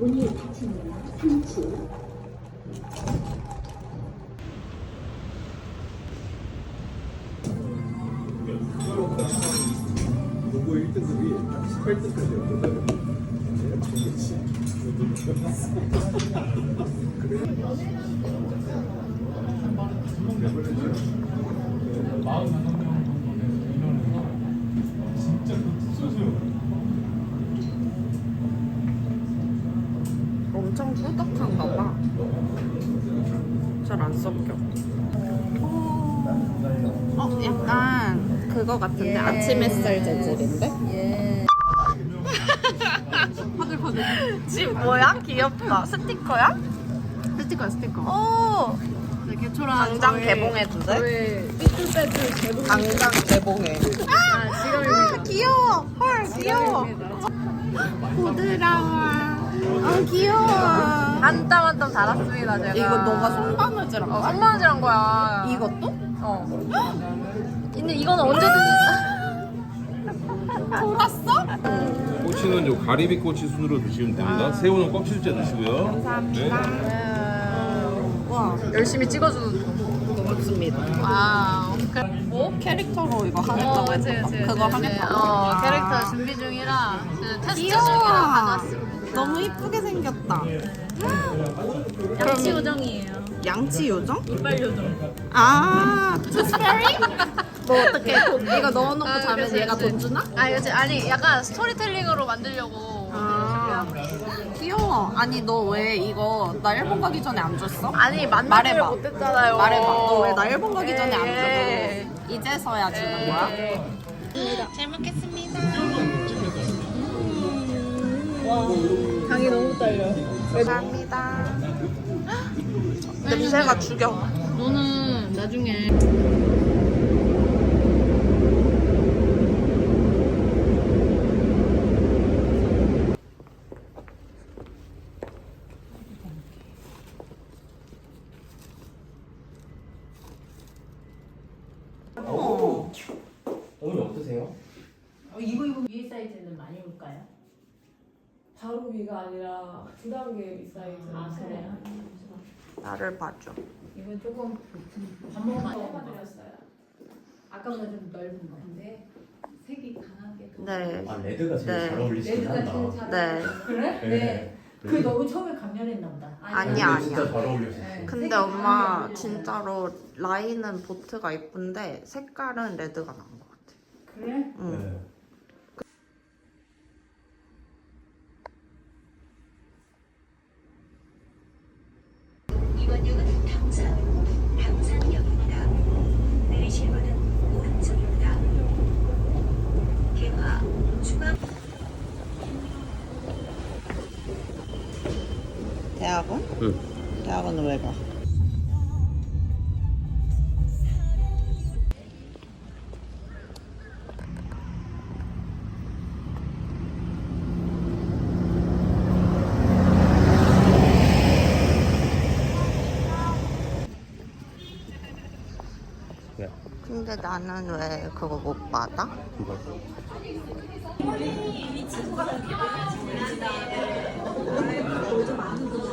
3층입니다. 3층. 농구 1등급이 18등급이었거든. 엄청 꾸덕한가 봐. 잘 안 섞여. 어, 약간 그거 같은데 아침 햇살 재질인데? 예. 집 뭐야? 귀엽다. 스티커야? 스티커 스티커. 오, 네, 개초라. 당장 개봉해도 돼? 왜 삐뚤빼뚤 개봉. 당장 개봉해. 아 지갑입니다. 아, 귀여워. 헐, 귀여워. 부드러워. 아, 귀여워. 한땀 한 땀 달았습니다 제가. 이거 너가 손바느질 한 어, 거야? 손바느질 한 거야. 이것도? 어. 근데 이거는 언제든지. 돌았어? 꼬치는 요 가리비 꼬치 순으로 드시면 됩니다. 새우는 껍질째 드시고요. 감사합니다. 와, 열심히 찍어주는. 고맙습니다. 와우. 그래. 뭐? 캐릭터로 이거 어, 하겠다고 그치, 했어. 그치, 그거 그치. 하겠다고? 어, 아. 캐릭터 준비 중이라 그 테스트. 중이라 가져왔습니다. 너무 이쁘게 생겼다. 양치 요정이에요. 양치 요정? 이빨 요정. 아, 투스베리? 뭐 어떻게 돈 이거 넣어놓고 아, 자면 그치, 얘가 그치. 돈 주나? 아, 그치. 아니, 약간 스토리텔링으로 만들려고. 아, 귀여워. 아니 너 왜 이거 나 일본 가기 전에 안 줬어? 아니, 만나지를 말해봐. 못했잖아요. 말해봐. 너 왜 나 일본 가기 전에 안 예. 줘도 이제서야 주는 거야? 잘 먹겠습니다. 와, 당이 너무 떨려. 감사합니다. 냄새가 죽여. 너는 나중에 어머니 어떠세요? 어, 이거 이거 위에 사이즈는 많이 올까요? 위가 아니라 두 단계 위 사이즈. 아 그래요? 나를 봐줘. 이건 조금 반복만 해드렸어요. 아까보다 좀 넓은 거 같은데 색이 강하게 더 네. 아 레드가 제일 네. 잘 어울리시긴 레드가 제일 한다. 잘 네. 어울려요. 그래? 네. 네. 그 너무 처음에 감면했나 보다. 아니야, 근데 진짜 아니야. 잘 어울리셨어요. 네. 근데 색이 엄마 진짜로 라인은 보트가 이쁜데 색깔은 레드가 나은 것 같아. 그래? 응. 네. 이번역은 당산, 당산역입니다. 내리실 문은 오른쪽입니다. 개화, 중앙. 대학원? 응. 대학원은 왜 가? 네. 근데 나는 왜 그거 못 받아? 이거.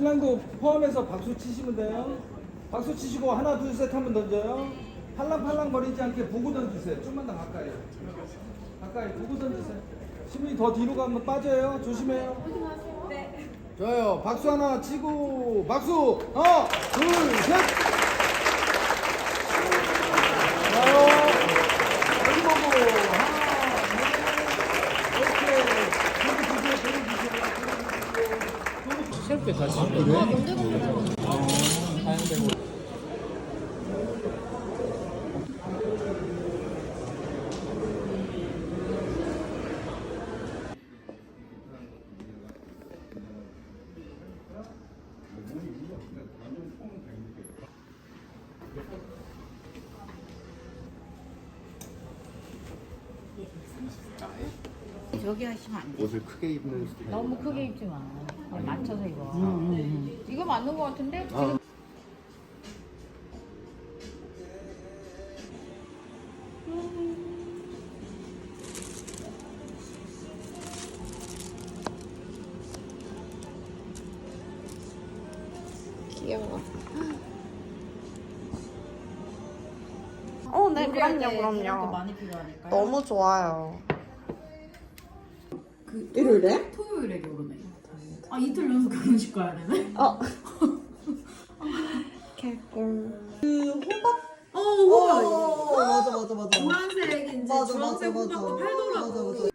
신랑도 포함해서 박수 치시면 돼요. 박수 치시고 하나 둘 셋 하면 던져요. 팔랑팔랑 거리지 않게 보고 던지세요. 좀만 더 가까이. 가까이 보고 던지세요. 신부님 더 뒤로 가면 빠져요. 조심해요. 네. 좋아요. 박수 하나 치고 박수 하나 둘 셋. 좋아요. 여기 보고 하나 둘 이렇게 보고 주세요. 보고 주세요. 새롭게 다시 그래? 저기 하시면 안 돼. 옷을 크게 입는 스타일. 너무 크게 입지 마. 그냥 맞춰서 입어. 이거 맞는 거 같은데? 지금 귀여워. 어, 네, 그럼요, 또 그럼요. 많이 필요하니까. 너무 좋아요. 그 일요일에? 토요일에 결혼해. 아 이틀 연속 결혼식 가야 되네. 어. 개꿀. 어, 호박. 어, 맞아, 맞아, 맞아. 노란색인지 맞아, 주황색 맞아, 호박도. 팔더라고. 맞아, 맞아. 아